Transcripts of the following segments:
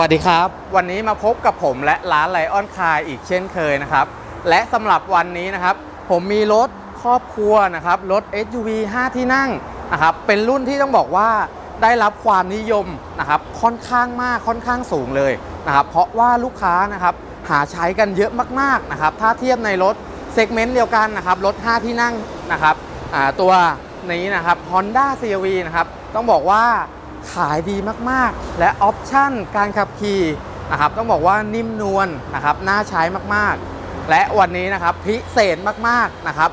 สวัสดีครับ วันนี้มาพบกับผมและร้านไลออนคาร์อีกเช่นเคยนะครับ และสำหรับวันนี้นะครับ ผมมีรถครอบครัวนะครับ รถ SUV 5 ที่นั่งนะครับ เป็นรุ่นที่ต้องบอกว่าได้รับความนิยมนะครับ ค่อนข้างมากค่อนข้างสูงเลยนะครับ เพราะว่าลูกค้านะครับหาใช้กันเยอะมากๆนะครับ ถ้าเทียบในรถเซกเมนต์เดียวกันนะครับ รถ 5 ที่นั่งนะครับตัวนี้นะครับ Honda CRV นะครับ ต้องบอกว่า ขายดีมากๆ และออปชั่นการขับขี่นะครับต้องบอกว่านิ่มนวลนะครับน่าใช้มากๆ และวันนี้นะครับพิเศษมากๆนะครับ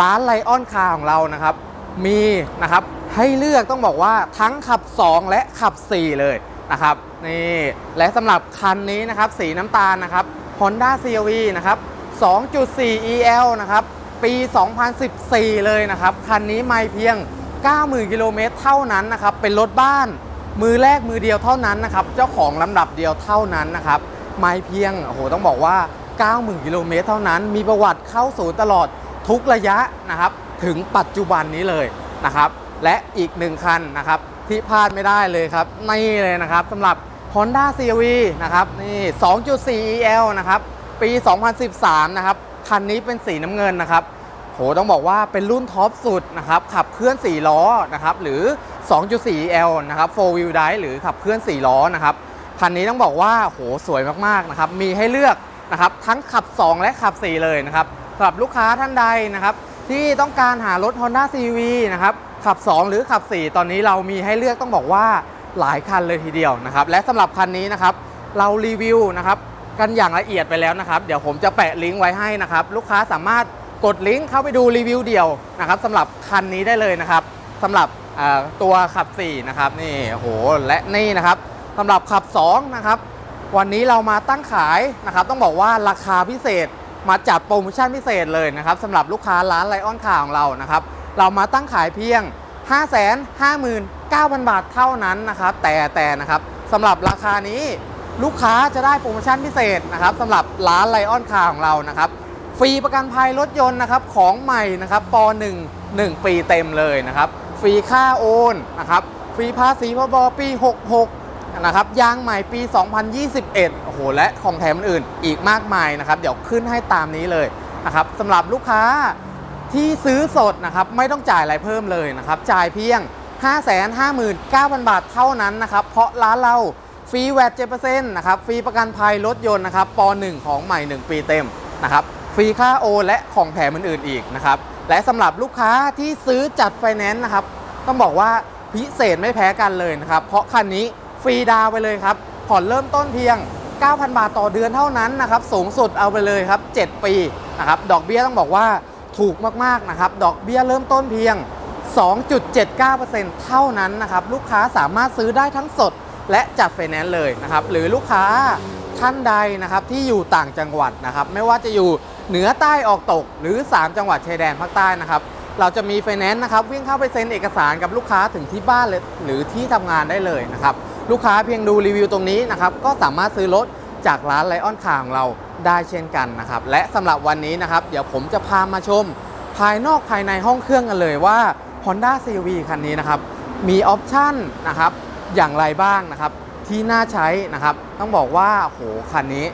ร้านไลออนคาร์ของเรานะครับ มีนะครับให้เลือกต้องบอกว่าทั้งขับ 2 และขับ 4 เลยนะครับนี่และสำหรับคันนี้นะครับสีน้ำตาลนะครับ Honda CRV นะครับ 2.4 EL นะครับ ปี 2014 เลยนะครับ คันนี้ไม่เพียง 90,000 กิโลเมตรเท่านั้นนะครับ เป็นรถบ้านมือแรกมือเดียวเท่านั้นนะครับ เจ้าของลำดับเดียวเท่านั้นนะครับ ไม่เพียง โอ้โห ต้องบอกว่า 90,000 กิโลเมตรเท่านั้น มีประวัติเข้าศูนย์ตลอดทุกระยะนะครับ ถึงปัจจุบันนี้เลยนะครับ และอีกหนึ่งคันนะครับ ที่พลาดไม่ได้เลยครับ นี่เลยนะครับสำหรับ Honda CRV นะครับนี่2.4 EL นะครับ ปี 2013 นะครับ คันนี้เป็นสีน้ำเงินนะครับ โหต้องบอกว่าเป็นรุ่นท็อปสุดนะครับขับเคลื่อน 4 ล้อนะครับหรือ 2.4L นะครับ4 wheel drive หรือขับเคลื่อน 4 ล้อนะครับคันนี้ต้องบอกว่าโหสวยมากๆนะครับมีให้เลือกนะครับทั้งขับ 2 และขับ 4 เลยนะครับสำหรับลูกค้าท่านใดนะครับที่ต้องการหารถ Honda CV นะครับขับ 2 หรือขับ 4 ตอนนี้เรามีให้เลือกต้องบอกว่าหลายคันเลยทีเดียวนะครับและสำหรับคันนี้นะครับเรารีวิวนะครับกันอย่างละเอียดไปแล้วนะครับ เดี๋ยวผมจะแปะลิงก์ไว้ให้นะครับ ลูกค้าสามารถ กดลิงก์เข้าไปดูรีวิวเดียวนะครับสำหรับคันนี้ได้เลยนะครับสำหรับตัวขับ 4 นะครับนี่โอ้โหและนี่นะครับสำหรับขับ 2 นะครับ วันนี้เรามาตั้งขายนะครับ ต้องบอกว่าราคาพิเศษมาจัดโปรโมชั่นพิเศษเลยนะครับสำหรับลูกค้าร้านไลออนคาของเรานะครับ เรามาตั้งขายเพียง 559,000 บาทเท่านั้นนะครับ แต่แต่นะครับสำหรับราคานี้ลูกค้าจะได้โปรโมชั่นพิเศษนะครับสำหรับร้านไลออนคาของเรานะครับ ฟรีประกันภัยรถยนต์นะครับของใหม่นะครับป .1 1 ปีเต็มเลยนะครับ ฟรีค่าโอนนะครับ ฟรีภาษีพบปี 66 นะครับ ยางใหม่ปี 2021 โอ้โห และของแถมอื่นอีกมากมายนะครับ เดี๋ยวขึ้นให้ตามนี้เลยนะครับสำหรับลูกค้าที่ซื้อสดนะครับ ไม่ต้องจ่ายอะไรเพิ่มเลยนะครับ จ่ายเพียง 559,000 บาทเท่านั้นนะครับ เพราะร้านเราฟรีแวด7%นะครับ ฟรีประกันภัยรถยนต์นะครับป .1 ของใหม่ 1 ปีเต็มนะครับ ฟรีค่าโอและของแถมอื่นๆอีกนะครับและสำหรับลูกค้าที่ซื้อจัดไฟแนนซ์นะครับต้องบอกว่าพิเศษไม่แพ้กันเลยนะครับเพราะคันนี้ฟรีดาวไปเลยครับผ่อนเริ่มต้นเพียง 9,000 บาทต่อเดือนเท่านั้นนะครับสูงสุดเอาไปเลยครับ 7 ปีนะครับดอกเบี้ยต้องบอกว่าถูกมากๆนะครับดอกเบี้ยเริ่มต้นเพียง 2.79%เท่านั้นนะครับลูกค้าสามารถซื้อได้ทั้งสดและจัดไฟแนนซ์เลยนะครับหรือลูกค้าท่านใดนะครับที่อยู่ต่างจังหวัดนะครับไม่ว่าจะอยู่ เหนือใต้ออกตกหรือ 3 จังหวัดชายแดนภาคใต้นะครับ เราจะมีไฟแนนซ์นะครับวิ่งเข้าไปเซ็นเอกสารกับลูกค้าถึงที่บ้านเลยหรือที่ทำงานได้เลยนะครับ ลูกค้าเพียงดูรีวิวตรงนี้นะครับ ก็สามารถซื้อรถจากร้านไลออนคาของเราได้เช่นกันนะครับ และสำหรับวันนี้นะครับ เดี๋ยวผมจะพามาชม ภายนอกภายในห้องเครื่องกันเลยว่า Honda CRV คันนี้นะครับ มีออปชั่นนะครับอย่างไรบ้างนะครับที่น่าใช้นะครับ ต้องบอกว่าโหคันนี้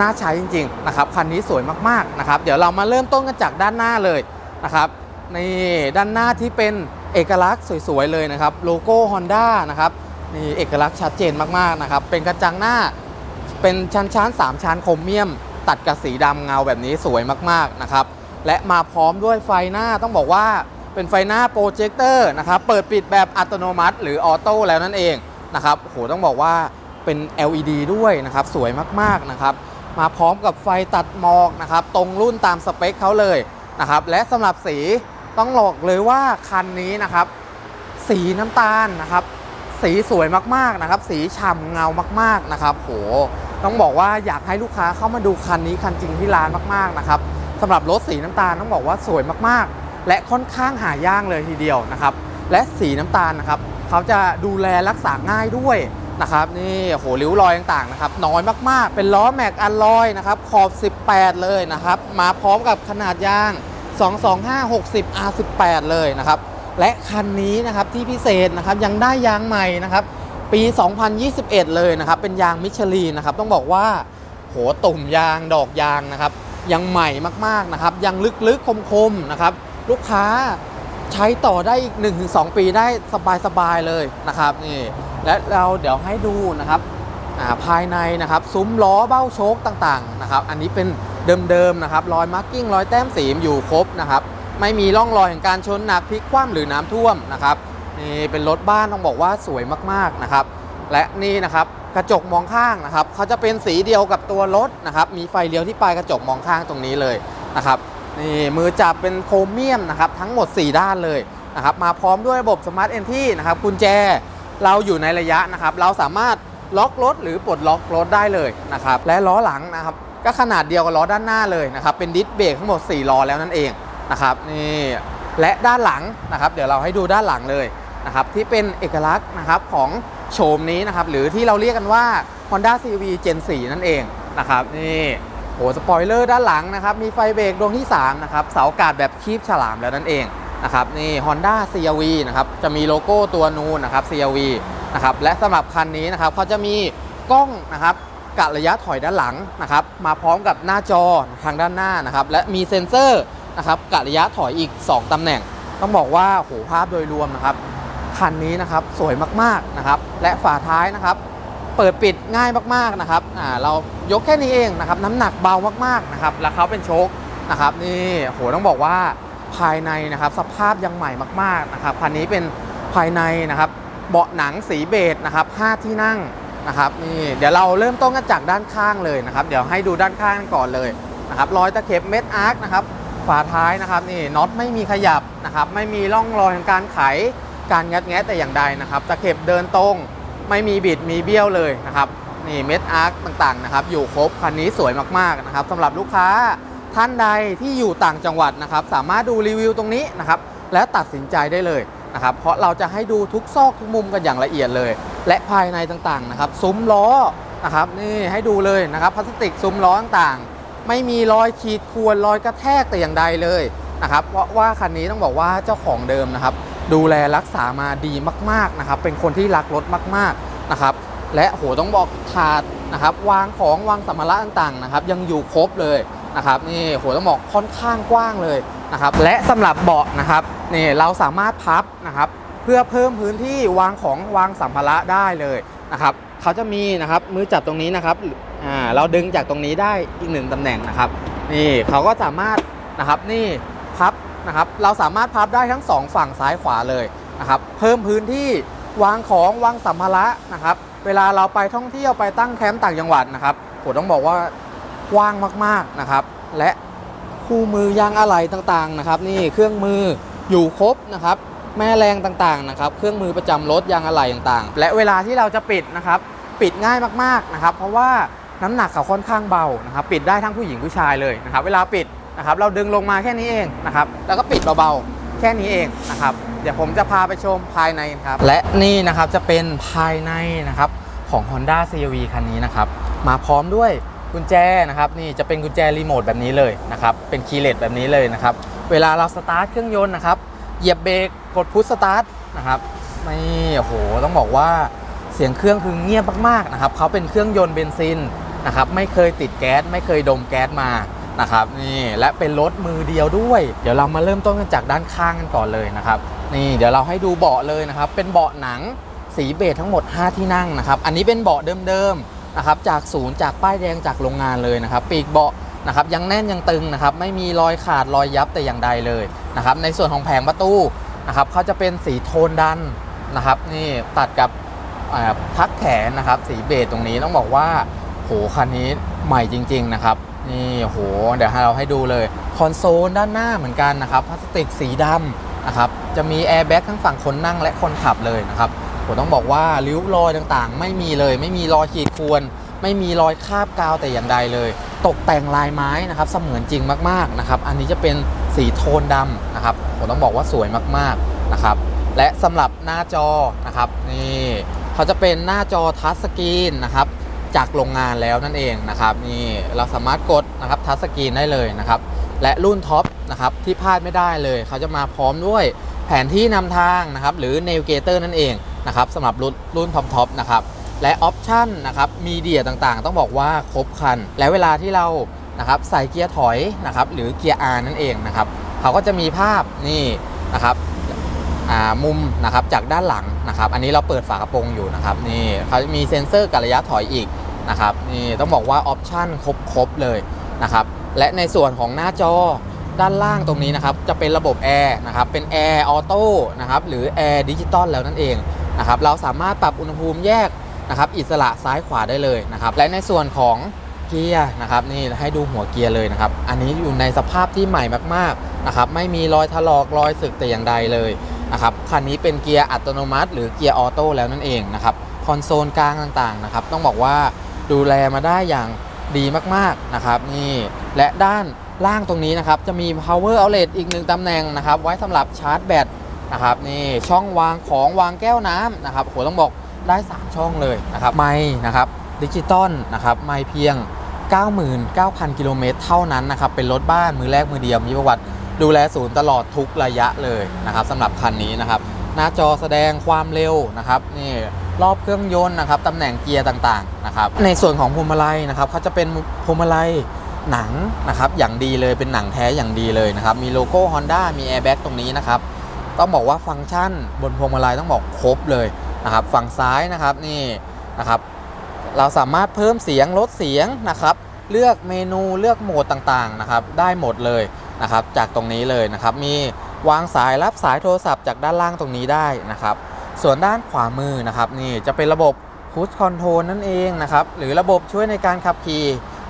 น่าใช้จริงๆนะครับคันนี้สวยมากๆนะครับ เดี๋ยวเรามาเริ่มต้นกันจากด้านหน้าเลยนะครับนี่ด้านหน้าที่เป็นเอกลักษณ์สวยๆเลยนะครับโลโก้ Honda นะครับนี่เอกลักษณ์ชัดเจนมากๆนะครับเป็นกระจังหน้าเป็นชั้นชั้น3ชั้นโครเมียม ตัดกับสีดำเงาแบบนี้สวยมากๆนะครับและมาพร้อมด้วยไฟหน้าต้องบอกว่าเป็นไฟหน้าโปรเจคเตอร์นะครับเปิดปิดแบบอัตโนมัติ หรือออโต้แล้วนั่นเองนะครับโหต้องบอกว่าเป็น LED ด้วยนะครับสวยมากๆนะครับ มาพร้อมกับไฟตัดหมอกนะครับตรงรุ่นตามสเปคเขาเลยนะครับและสำหรับสีต้องบอกเลยว่าคันนี้นะครับ สีน้ำตาลนะครับ สีสวยมากๆนะครับ สีฉ่ำเงามากๆนะครับโหต้องบอกว่าอยากให้ลูกค้าเข้ามาดูคันนี้คันจริงที่ร้านมากๆนะครับสำหรับรถสีน้ำตาลต้องบอกว่าสวยมากๆ และค่อนข้างหายากเลยทีเดียวนะครับ และสีน้ำตาลนะครับเขาจะดูแลรักษาง่ายด้วย นะครับนี่โหริ้วรอยต่างๆนะครับน้อยมากๆ เป็นล้อแม็กอัลลอยนะครับขอบ 18 เลยนะครับ มาพร้อมกับขนาดยาง 225 60 R18 เลยนะครับ และคันนี้นะครับที่พิเศษนะครับยังได้ยางใหม่นะครับปี 2021 เลยนะครับ เป็นยางมิชลินนะครับ ต้องบอกว่าโหตุ่มยางดอกยางนะครับ ยังใหม่มากๆนะครับ ยังลึกๆคมๆนะครับ ลูกค้าใช้ต่อได้อีก 1-2 ปีได้สบายๆเลยนะครับนี่ และเราเดี๋ยวให้ดูนะครับาภายในนะครับซุ้มล้อเบ้าโชคต่างๆนะครับอันนี้เป็นเดิมๆนะครับรอยมาร์กิ้งรอยแต้มสีอยู่ครบนะครับไม่มีร่องรอยแห่งการชนหนักพลิกคว่ำหรือน้ำท่วมนะครับนี่เป็นรถบ้านต้องบอกว่าสวยมากๆนะครับและนี่นะครับกระจกมองข้างนะครับเขาจะเป็นสีเดียวกับตัวรถนะครับมีไฟเลี้ยวที่ปลายกระจกมองข้างตรงนี้เลยนะครับนี่มือจับเป็นโครเมียมนะครับทั้งหมด 4 ด้านเลยนะครับมาพร้อมด้วยระบบสมาร์ทเอนที่นะครับกุญแจ เราอยู่ในระยะนะครับ เราสามารถล็อกรถหรือปลดล็อกรถได้เลยนะครับ และล้อหลังนะครับ ก็ขนาดเดียวกับล้อด้านหน้าเลยนะครับ เป็นดิสเบรกทั้งหมด 4 ล้อแล้วนั่นเองนะครับนี่และด้านหลังนะครับ เดี๋ยวเราให้ดูด้านหลังเลยนะครับที่เป็นเอกลักษณ์นะครับของโฉมนี้นะครับหรือที่เราเรียกกันว่า Honda CRV Gen 4 นั่นเองนะครับนี่โหสปอยเลอร์ด้านหลังนะครับมีไฟเบรกดวงที่3นะครับเสาอากาศแบบคีบฉลามแล้วนั่นเอง นะครับนี่ Honda CRV นะครับจะมีโลโก้ตัวนูนนะครับ CRV นะครับและสำหรับคันนี้นะครับเขาจะมีกล้องนะครับกะระยะถอยด้านหลังนะครับมาพร้อมกับหน้าจอทางด้านหน้านะครับและมีเซ็นเซอร์นะครับกะระยะถอยอีก 2ตำแหน่ง ต้องบอกว่าโหภาพโดยรวมนะครับคันนี้นะครับสวยมากๆนะครับและฝาท้ายนะครับเปิดปิดง่ายมากๆนะครับอ่าเรายกแค่นี้เองนะครับน้ำหนักเบามากๆนะครับแล้วเขาเป็นโชคนะครับนี่โหต้องบอกว่า ภายในนะครับ สภาพยังใหม่มากๆนะครับคันนี้เป็นภายในนะครับ เบาะหนังสีเบจนะครับ5ที่นั่งนะครับนี่เดี๋ยวเราเริ่มต้นกันจากด้านข้างเลยนะครับ เดี๋ยวให้ดูด้านข้างก่อนเลยนะครับรอยตะเข็บเม็ดอาร์คนะครับฝาท้ายนะครับนี่น็อตไม่มีขยับนะครับ ไม่มีร่องรอยของการไขการงัดแงะแต่อย่างใดนะครับ ตะเข็บเดินตรง ไม่มีบิดมีเบี้ยวเลยนะครับนี่เม็ดอาร์คต่างๆนะครับ อยู่ครบคันนี้สวยมากๆนะครับสำหรับลูกค้า ท่านใดที่อยู่ต่างจังหวัดนะครับ สามารถดูรีวิวตรงนี้นะครับ และตัดสินใจได้เลยนะครับ เพราะเราจะให้ดูทุกซอกทุกมุมกันอย่างละเอียดเลย และภายในต่างๆนะครับ ซุ้มล้อนะครับ นี่ให้ดูเลยนะครับพลาสติกซุ้มล้อต่างๆ ไม่มีรอยขีดข่วนรอยกระแทกแต่อย่างใดเลยนะครับ เพราะว่าคันนี้ต้องบอกว่าเจ้าของเดิมนะครับ ดูแลรักษามาดีมากๆนะครับ เป็นคนที่รักรถมากๆนะครับ และโหต้องบอกถาดนะครับ วางของวางสัมภาระต่างๆนะครับ ยังอยู่ครบเลย นะครับนี่โหต้องบอกค่อนข้างกว้างเลยนะครับและสำหรับเบาะนะครับนี่เราสามารถพับนะครับเพื่อเพิ่มพื้นที่วางของวางสัมภาระได้เลยนะครับเขาจะมีนะครับมือจับตรงนี้นะครับอ่าเราดึงจากตรงนี้ได้อีกหนึ่งตำแหน่งนะครับนี่เขาก็สามารถนะครับนี่พับนะครับเราสามารถพับได้ทั้งสองฝั่งซ้ายขวาเลยนะครับเพิ่มพื้นที่วางของวางสัมภาระนะครับเวลาเราไปท่องเที่ยวไปตั้งแคมป์ต่างจังหวัดนะครับผมต้องบอกว่า กว้างมากๆนะครับ และคู่มือยางอะไหล่ต่างๆนะครับ นี่เครื่องมืออยู่ครบนะครับ แม่แรงต่างๆนะครับ เครื่องมือประจำรถยางอะไหล่ต่างๆ และเวลาที่เราจะปิดนะครับ ปิดง่ายมากๆนะครับ เพราะว่าน้ำหนักเขาค่อนข้างเบานะครับ ปิดได้ทั้งผู้หญิงผู้ชายเลยนะครับ เวลาปิดนะครับ เราดึงลงมาแค่นี้เองนะครับ แล้วก็ปิดเบาๆแค่นี้เองนะครับ เดี๋ยวผมจะพาไปชมภายในครับ และนี่นะครับจะเป็นภายในนะครับของ Honda CRV คันนี้นะครับ มาพร้อมด้วย กุญแจนะครับนี่จะเป็นกุญแจรีโมทแบบนี้เลยนะครับเป็นคีย์เลสแบบนี้เลยนะครับเวลาเราสตาร์ทเครื่องยนต์นะครับเหยียบเบรกกดพุชสตาร์ทนะครับนี่โอ้โหต้องบอกว่าเสียงเครื่องคือเงียบมากๆนะครับเขาเป็นเครื่องยนต์เบนซินนะครับไม่เคยติดแก๊สไม่เคยดมแก๊สมานะครับนี่และเป็นรถมือเดียวด้วย เดี๋ยวเรามาเริ่มต้นกันจากด้านข้างกันก่อนเลยนะครับนี่เดี๋ยวเราให้ดูเบาะเลยนะครับเป็นเบาะหนังสีเบจทั้งหมด 5 ที่นั่งนะครับอันนี้เป็นเบาะเดิมๆ นะครับจากศูนย์จากป้ายแดงจากโรงงานเลยนะครับ ปีกเบาะนะครับยังแน่นยังตึงนะครับไม่มีรอยขาดรอยยับแต่อย่างใดเลยนะครับในส่วนของแผงประตูนะครับเขาจะเป็นสีโทนดันนะครับนี่ตัดกับพักแขนนะครับสีเบจตรงนี้ต้องบอกว่าโหคันนี้ใหม่จริง ๆนะครับนี่โหเดี๋ยวให้เราให้ดูเลยคอนโซลด้านหน้าเหมือนกันนะครับพลาสติกสีดำนะครับจะมีแอร์แบ็กทั้งฝั่งคนนั่งและคนขับเลยนะครับ ผมต้องบอกว่าริ้วรอยต่างๆ ไม่มีเลย ไม่มีรอยขีดข่วน ไม่มีรอยคาบกาวแต่อย่างใดเลย ตกแต่งลายไม้นะครับเสมือนจริงมากๆนะครับ อันนี้จะเป็นสีโทนดำนะครับผมต้องบอกว่าสวยมากๆนะครับ และสำหรับหน้าจอนะครับนี่เขาจะเป็นหน้าจอทัชสกรีนนะครับจากโรงงานแล้วนั่นเองนะครับนี่เราสามารถกดนะครับทัชสกรีนได้เลยนะครับและรุ่นท็อปนะครับที่พลาดไม่ได้เลย เขาจะมาพร้อมด้วยแผนที่นำทางนะครับหรือ Navigator นั่นเอง นะครับสำหรับรุ่นรุ่นท็อปๆนะครับและออปชันนะครับมีเดียต่างๆ ต้องบอกว่าครบคัน และเวลาที่เรานะครับใส่เกียร์ถอยนะครับหรือเกียร์ R นั่นเองนะครับเขาก็จะมีภาพนี่นะครับมุมนะครับจากด้านหลังนะครับ อันนี้เราเปิดฝากระโปรงอยู่นะครับนี่เขามีเซ็นเซอร์กับระยะถอยอีกนะครับนี่ต้องบอกว่าออปชันครบๆเลยนะครับและในส่วนของหน้าจอด้านล่างตรงนี้นะครับจะเป็นระบบแอร์นะครับเป็นแอร์ออโต้นะครับหรือแอร์ดิจิตอลแล้วนั่นเอง นะครับเราสามารถปรับอุณหภูมิแยกนะครับอิสระซ้ายขวาได้เลยนะครับและในส่วนของเกียร์นะครับนี่ให้ดูหัวเกียร์เลยนะครับอันนี้อยู่ในสภาพที่ใหม่มากๆนะครับไม่มีรอยถลอกรอยสึกแต่อย่างใดเลยนะครับคันนี้เป็นเกียร์อัตโนมัติ หรือเกียร์ออโต้แล้วนั่นเองนะครับคอนโซลกลางต่างๆนะครับต้องบอกว่าดูแลมาได้อย่างดีมากๆนะครับนี่และด้านล่างตรงนี้นะครับจะมี power outlet อีกหนึ่งตำแหน่งนะครับไว้สำหรับชาร์จแบต นะครับนี่ช่องวางของวางแก้วน้ำนะครับโหต้องบอกได้ 3 ช่องเลยนะครับไม้นะครับดิจิตอลนะครับไม้เพียง 99,000 กิโลเมตรเท่านั้นนะครับเป็นรถบ้านมือแรกมือเดียวมีประวัติดูแลศูนย์ตลอดทุกระยะเลยนะครับสำหรับคันนี้นะครับหน้าจอแสดงความเร็วนะครับนี่รอบเครื่องยนต์นะครับตำแหน่งเกียร์ต่างๆนะครับในส่วนของพวงมาลัยนะครับเขาจะเป็นพวงมาลัยหนังนะครับอย่างดีเลยเป็นหนังแท้อย่างดีเลยนะครับมีโลโก้ Honda มีแอร์แบ็กตรงนี้นะครับ ต้องบอกว่าฟังก์ชันบนพวงมาลัยต้องบอกครบเลยนะครับฝั่งซ้ายนะครับนี่นะครับ เราสามารถเพิ่มเสียงลดเสียงนะครับ เลือกเมนูเลือกโหมดต่างๆนะครับได้หมดเลยนะครับจากตรงนี้เลยนะครับมีวางสายรับสายโทรศัพท์จากด้านล่างตรงนี้ได้นะครับ ส่วนด้านขวามือนะครับนี่จะเป็นระบบคู i คอนโทรลนั่นเองนะครับหรือระบบช่วยในการขับขี่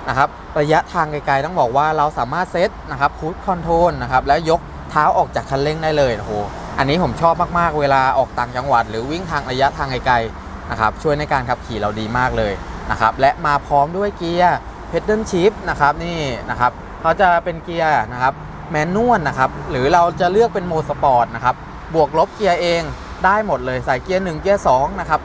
นะครับระยะทางไกลๆต้องบอกว่าเราสามารถเซตนะครับคู i คอนโทรลนะครับแล้วยก เท้าออกจากคันเร่งได้เลยโอ้โหอันนี้ผมชอบมากๆ เวลาออกต่างจังหวัด หรือวิ่งทางระยะทางไกลๆนะครับช่วยในการขับขี่เราดีมากเลยนะครับและมาพร้อมด้วยเกียร์เพดเดิลชิฟนะครับนี่นะครับเขาจะเป็นเกียร์นะครับแมนนวลนะครับหรือเราจะเลือกเป็นโหมดสปอร์ตนะครับบวกลบเกียร์เองได้หมดเลยใส่เกียร์1เกียร์2นะครับ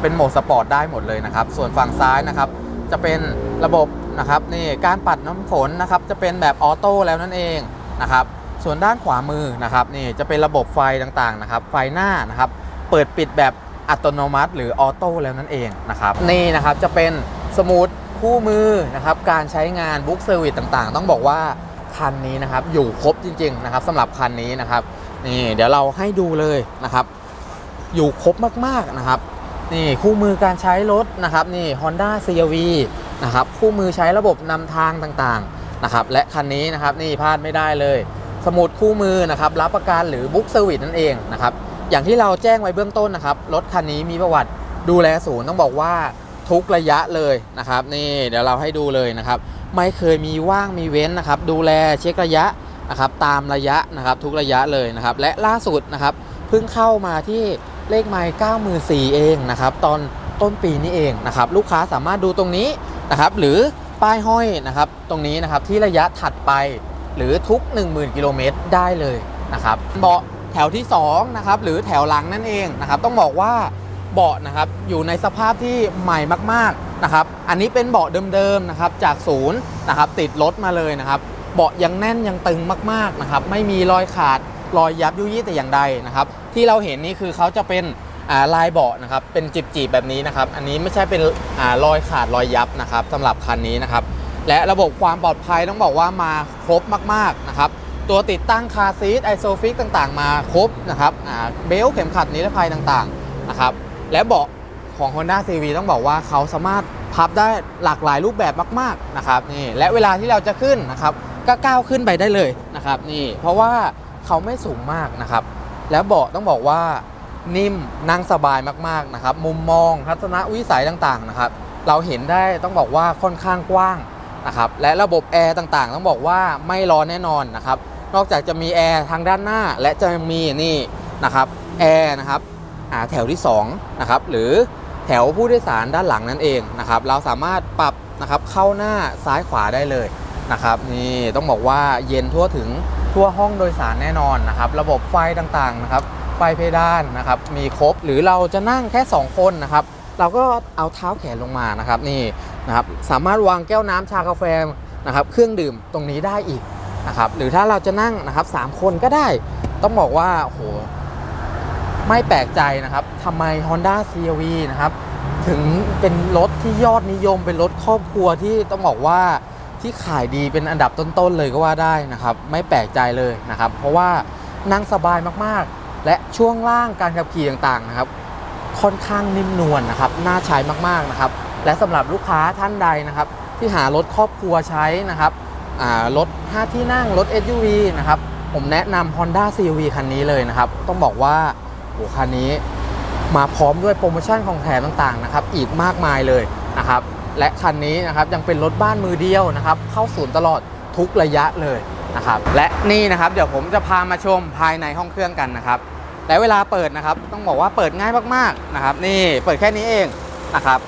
เป็นโหมดสปอร์ตได้หมดเลยนะครับส่วนฝั่งซ้ายนะครับจะเป็นระบบนะครับนี่การปัดน้ำฝนนะครับจะเป็นแบบออโต้แล้วนั่นเองนะครับ ส่วนด้านขวามือนะครับนี่จะเป็นระบบไฟต่างๆนะครับ ไฟหน้านะครับ เปิดปิดแบบอัตโนมัติ หรือออโต้แล้วนั่นเองนะครับนี่นะครับจะเป็นสมูทคู่มือนะครับการใช้งานบุ๊กเซอร์วิสต่างๆ ต้องบอกว่าคันนี้นะครับอยู่ครบจริงๆนะครับสำหรับคันนี้นะครับนี่เดี๋ยวเราให้ดูเลยนะครับ อยู่ครบมากๆนะครับนี่คู่มือการใช้รถนะครับนี่ Honda CRV นะครับคู่มือใช้ระบบนำทางต่างๆนะครับและคันนี้นะครับนี่พลาดไม่ได้เลย สมุดคู่มือนะครับรับประกันหรือบุ๊กเซอร์วิสนั่นเองนะครับอย่างที่เราแจ้งไว้เบื้องต้นนะครับรถคันนี้มีประวัติดูแลศูนย์ต้องบอกว่าทุกระยะเลยนะครับ นี่เดี๋ยวเราให้ดูเลยนะครับ ไม่เคยมีว่างมีเว้นนะครับ ดูแลเช็คระยะนะครับ ตามระยะนะครับ ทุกระยะเลยนะครับ และล่าสุดนะครับเพิ่งเข้ามาที่เลขไมล์94 เองนะครับ ตอนต้นปีนี้เองนะครับ ลูกค้าสามารถดูตรงนี้นะครับ หรือป้ายห้อยนะครับ ตรงนี้นะครับที่ระยะถัดไป หรือทุก 10,000 กิโลเมตรได้เลยนะครับเบาะแถวที่2นะครับหรือแถวหลังนั่นเองนะครับต้องบอกว่าเบาะนะครับอยู่ในสภาพที่ใหม่มากๆนะครับอันนี้เป็นเบาะเดิมๆนะครับจากศูนย์นะครับติดรถมาเลยนะครับเบาะยังแน่นยังตึงมากๆนะครับไม่มีรอยขาดรอยยับยุยี่แต่อย่างใดนะครับที่เราเห็นนี่คือเขาจะเป็นลายเบาะนะครับเป็นจีบๆแบบนี้นะครับอันนี้ไม่ใช่เป็นอรอยขาดรอยยับนะครับสำหรับคันนี้นะครับ และระบบความปลอดภัยต้องบอกว่ามาครบมากๆนะครับ ตัวติดตั้งคาซีทไอโซฟิกต่างๆ มาครบนะครับเบลต์เข็มขัดนิรภัยต่างๆนะครับ และเบาะของ Honda CV ต้องบอกว่าเขาสามารถพับได้หลากหลายรูปแบบมากๆนะครับนี่และเวลาที่เราจะขึ้นนะครับก็ก้าวขึ้นไปได้เลยนะครับนี่เพราะว่าเขาไม่สูงมากนะครับ แล้วเบาะต้องบอกว่านิ่มนั่งสบายมากๆนะครับ มุมมองทัศนวิสัยต่างๆนะครับ เราเห็นได้ต้องบอกว่าค่อนข้างกว้าง นะครับและระบบแอร์ต่างๆ ต้องบอกว่าไม่ร้อนแน่นอนนะครับนอกจากจะมีแอร์ทางด้านหน้าและจะมีนี่นะครับแอร์นะครับแถวที่2นะครับหรือแถวผู้โดยสารด้านหลังนั่นเองนะครับเราสามารถปรับนะครับเข้าหน้าซ้ายขวาได้เลยนะครับนี่ต้องบอกว่าเย็นทั่วถึงทั่วห้องโดยสารแน่นอนนะครับระบบไฟต่างๆนะครับไฟเพดานนะครับมีครบหรือเราจะนั่งแค่ 2 คนนะครับ เราก็เอาเท้าแขนลงมานะครับนี่นะครับสามารถวางแก้วน้ำชากาแฟนะครับเครื่องดื่มตรงนี้ได้อีกนะครับหรือถ้าเราจะนั่งนะครับสามคนก็ได้ ต้องบอกว่าโอ้โหไม่แปลกใจนะครับทำไม Honda CRV นะครับ ถึงเป็นรถที่ยอดนิยมเป็นรถครอบครัวที่ต้องบอกว่าที่ขายดีเป็นอันดับต้นๆเลยก็ว่าได้นะครับ ไม่แปลกใจเลยนะครับ เพราะว่านั่งสบายมากๆ และช่วงล่างการขับขี่ต่างๆนะครับ ค่อนข้างนิ่มนวลนะครับน่าใช้มากๆนะครับ และสำหรับลูกค้าท่านใดนะครับ ที่หารถครอบครัวใช้นะครับรถ 5 ที่นั่งรถ SUV นะครับผมแนะนำ Honda CRV คันนี้เลยนะครับ ต้องบอกว่าโอ้คันนี้มาพร้อมด้วยโปรโมชั่นของแถมต่างๆนะครับ อีกมากมายเลยนะครับ และคันนี้นะครับยังเป็นรถบ้านมือเดียวนะครับ เข้าศูนย์ตลอดทุกระยะเลยนะครับ และนี่นะครับ เดี๋ยวผมจะพามาชมภายในห้องเครื่องกันนะครับ และเวลาเปิดนะครับ ต้องบอกว่าเปิดง่ายมากๆนะครับ นี่เปิดแค่นี้เองนะครับ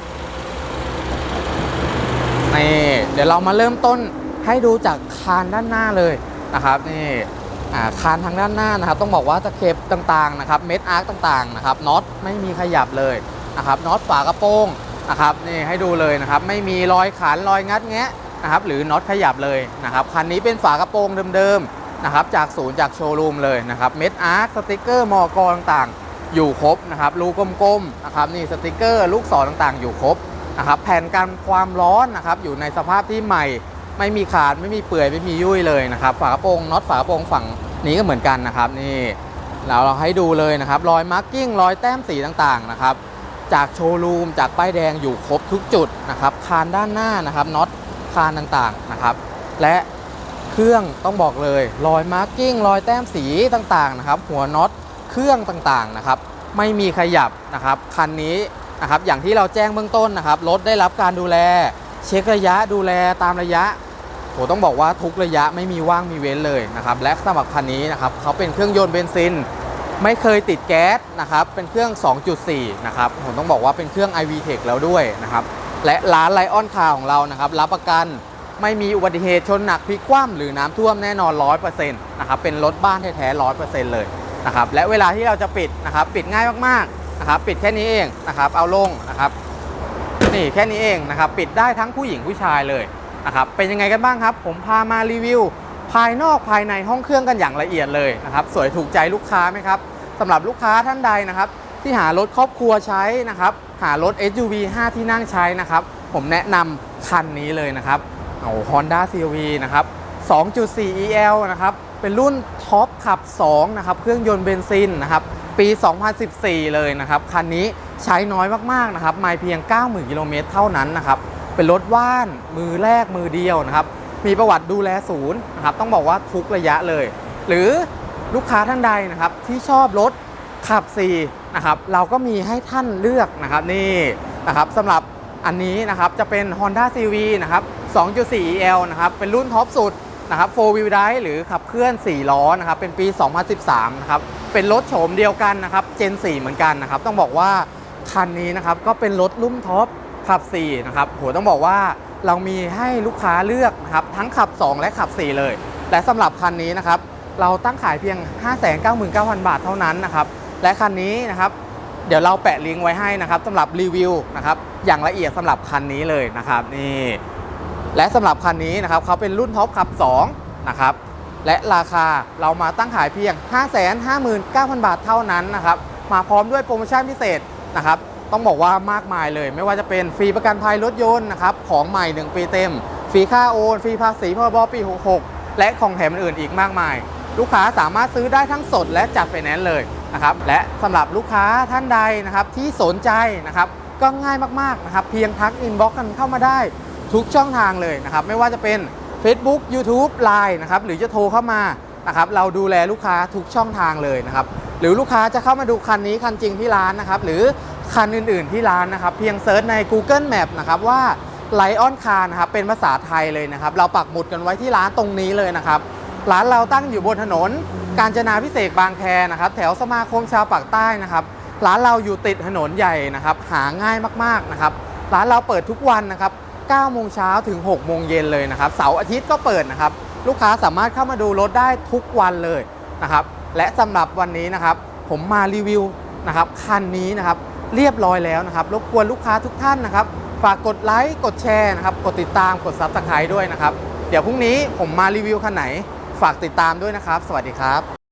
นี่เดี๋ยวเรามาเริ่มต้นให้ดูจากคานด้านหน้าเลยนะครับนี่คานทางด้านหน้านะครับ ต้องบอกว่าตะเข็บต่างๆนะครับ เม็ดอาร์คต่างๆนะครับน็อตไม่มีขยับเลยนะครับน็อตฝากระโปรงนะครับนี่ให้ดูเลยนะครับ ไม่มีรอยขันรอยงัดแงะนะครับ หรือน็อตขยับเลยนะครับคันนี้เป็นฝากระโปรงเดิมๆ นะครับจากศูนย์จากโชว์รูมเลยนะครับเม็ดอาร์คสติกเกอร์มอกรต่างๆ อยู่ครบนะครับรูกลมๆนะครับนี่สติกเกอร์ลูกศรต่างๆ อยู่ครบนะครับแผ่นกันความร้อนนะครับอยู่ในสภาพที่ใหม่ไม่มีขาดไม่มีเปื่อยไม่มียุ่ยเลยนะครับฝากระโปรงน็อตฝากระโปรงฝั่งนี้ก็เหมือนกันนะครับนี่แล้วเราให้ดูเลยนะครับรอยมาร์กิ้งรอยแต้มสีต่างๆนะครับจากโชว์รูมจากป้ายแดงอยู่ครบทุกจุดนะครับคานด้านหน้านะครับน็อตคานต่างๆนะครับและ เครื่องต้องบอกเลย รอยมาร์กิ้งรอยแต้มสีต่างๆนะครับ หัวน็อตเครื่องต่างๆนะครับ ไม่มีขยับนะครับคันนี้นะครับอย่างที่เราแจ้งเบื้องต้นนะครับรถได้รับการดูแล เช็คระยะดูแลตามระยะโหต้องบอกว่าทุกระยะไม่มีว่างมีเว้นเลยนะครับและสำหรับคันนี้นะครับเขาเป็นเครื่องยนต์เบนซินไม่เคยติดแก๊สนะครับเป็นเครื่อง 2.4 นะครับผมต้องบอกว่าเป็นเครื่อง iV Tech แล้วด้วยนะครับและร้านไลออนคาของเรานะครับรับประกัน ไม่มีอุบัติเหตุชนหนักพลิกคว่ำหรือน้ำท่วมแน่นอน 100%นะครับเป็นรถบ้านแท้ๆ100%เลยนะครับและเวลาที่เราจะปิดนะครับปิดง่ายมากๆนะครับปิดแค่นี้เองนะครับเอาลงนะครับนี่แค่นี้เองนะครับปิดได้ทั้งผู้หญิงผู้ชายเลยนะครับเป็นยังไงกันบ้างครับ ผมพามารีวิว ภายนอกภายในห้องเครื่องกันอย่างละเอียดเลยนะครับสวยถูกใจลูกค้าไหมครับสำหรับลูกค้าท่านใดนะครับ ที่หารถครอบครัวใช้นะครับหารถ SUV 5 ที่นั่งใช้นะครับผมแนะนำคันนี้เลยนะครับ เอา Honda CRV นะครับ 2.4 EL นะครับ เป็นรุ่นท็อปขับ 2 นะครับ เครื่องยนต์เบนซินนะครับ ปี 2014 เลยนะครับ คันนี้ใช้น้อยมาก ๆ นะครับ ไม่เพียง 90,000 กิโลเมตรเท่านั้นนะครับ เป็นรถว่านมือแรกมือเดียวนะครับ มีประวัติดูแลศูนย์นะครับ ต้องบอกว่าทุกระยะเลย หรือลูกค้าท่านใดนะครับที่ชอบรถขับ4นะครับเราก็มีให้ท่านเลือกนะครับนี่นะครับสำหรับอันนี้นะครับจะเป็น Honda CV นะครับ 2.4 EL นะครับ เป็นรุ่นท็อปสุดนะครับ4 wheel drive หรือขับเคลื่อน 4 ล้อนะครับ เป็นปี 2013 นะครับ เป็นรถโฉมเดียวกันนะครับ Gen 4 เหมือนกันนะครับ ต้องบอกว่าคันนี้นะครับ ก็เป็นรถรุ่นท็อปขับ 4 นะครับโหต้องบอกว่าเรามีให้ลูกค้าเลือกนะครับ ทั้งขับ 2 และขับ 4 เลย และสำหรับคันนี้นะครับ เราตั้งขายเพียง 599,000 บาทเท่านั้นนะครับ และคันนี้นะครับ เดี๋ยวเราแปะลิงก์ไว้ให้นะครับสำหรับรีวิวนะครับ อย่างละเอียดสำหรับคันนี้เลยนะครับ นี่ และสำหรับคันนี้นะครับเขาเป็นรุ่นท็อปขับ2นะครับและราคาเรามาตั้งขายเพียง 559,000 บาทเท่านั้นนะครับมาพร้อมด้วยโปรโมชั่นพิเศษนะครับต้องบอกว่ามากมายเลย ไม่ว่าจะเป็นฟรีประกันภัยรถยนต์นะครับของใหม่ 1 ปีเต็ม ฟรีค่าโอน ฟรีภาษีพรบปี 66 และของแถมอื่นอีกมากมาย ลูกค้าสามารถซื้อได้ทั้งสดและจัดไฟแนนซ์เลยนะครับและสำหรับลูกค้าท่านใดนะครับที่สนใจนะครับก็ง่ายมากๆนะครับเพียงทักอินบ็อกซ์กันเข้ามาได้ ทุกช่องทางเลยนะครับ ไม่ว่าจะเป็น Facebook YouTube Line นะครับ หรือจะโทรเข้ามานะครับ เราดูแลลูกค้าทุกช่องทางเลยนะครับ หรือลูกค้าจะเข้ามาดูคันนี้คันจริงที่ร้านนะครับ หรือคันอื่น ๆที่ร้านนะครับ เพียงเซิร์ชใน Google Map นะครับว่า Lion Car นะครับเป็นภาษาไทยเลยนะครับ เราปักหมุดกันไว้ที่ร้านตรงนี้เลยนะครับ ร้านเราตั้งอยู่บนถนน กาญจนาพิเศษบางแคนะครับ แถวสมาคมชาวปากใต้นะครับ ร้านเราอยู่ติดถนนใหญ่นะครับ หาง่ายมากๆนะครับ ร้านเราเปิดทุกวันนะครับ 9โมงเช้าถึง 6 โมงเย็นเลยนะครับ เสาร์อาทิตย์ก็เปิดนะครับ ลูกค้าสามารถเข้ามาดูรถได้ทุกวันเลยนะครับ และสำหรับวันนี้นะครับ ผมมารีวิวนะครับคันนี้นะครับเรียบร้อยแล้วนะครับรบกวนลูกค้าทุกท่านนะครับ ฝากกดไลค์กดแชร์นะครับ กดติดตามกดซับสไครต์ด้วยนะครับ เดี๋ยวพรุ่งนี้ผมมารีวิวคันไหน ฝากติดตามด้วยนะครับ สวัสดีครับ